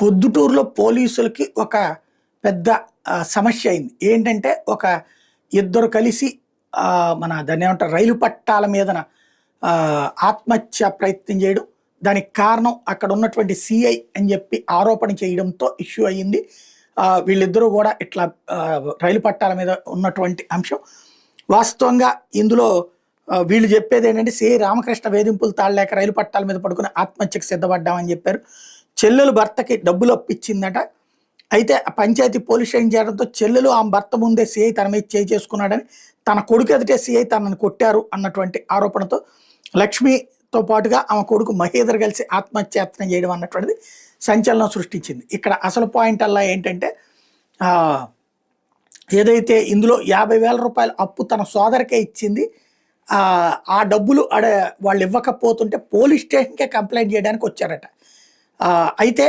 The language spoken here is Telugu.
పొద్దుటూరులో పోలీసులకి ఒక పెద్ద సమస్య అయింది. ఏంటంటే ఒక ఇద్దరు కలిసి మన దాన్ని ఏమంటారు రైలు పట్టాల మీదన ఆత్మహత్య ప్రయత్నం చేయడం దానికి కారణం అక్కడ ఉన్నటువంటి సిఐ అని చెప్పి ఆరోపణ చేయడంతో ఇష్యూ అయ్యింది. వీళ్ళిద్దరూ కూడా ఇట్లా రైలు పట్టాల మీద ఉన్నటువంటి అంశం. వాస్తవంగా ఇందులో వీళ్ళు చెప్పేది ఏంటంటే సిఐ రామకృష్ణ వేధింపులు తాళలేక రైలు పట్టాల మీద పడుకుని ఆత్మహత్యకు సిద్ధపడ్డామని చెప్పారు. చెల్లెలు భర్తకి డబ్బులు అప్పిచ్చిందట. అయితే ఆ పంచాయతీ పోలీస్ స్టేషన్ చేయడంతో చెల్లెలు ఆమె భర్త ముందే సిఐ తన మీద చేయి చేసుకున్నాడని తన కొడుకు ఎదుటే సిఐ తనని కొట్టారు అన్నటువంటి ఆరోపణతో లక్ష్మితో పాటుగా ఆమె కొడుకు మహేందర్ కలిసి ఆత్మహత్యాయత్నం చేయడం అన్నటువంటిది సంచలనం సృష్టించింది. ఇక్కడ అసలు పాయింట్ అలా ఏంటంటే ఏదైతే ఇందులో యాభై వేల రూపాయల అప్పు తన సోదరికే ఇచ్చింది ఆ, డబ్బులు అడ వాళ్ళు ఇవ్వకపోతుంటే పోలీస్ స్టేషన్కే కంప్లైంట్ చేయడానికి వచ్చారట. అయితే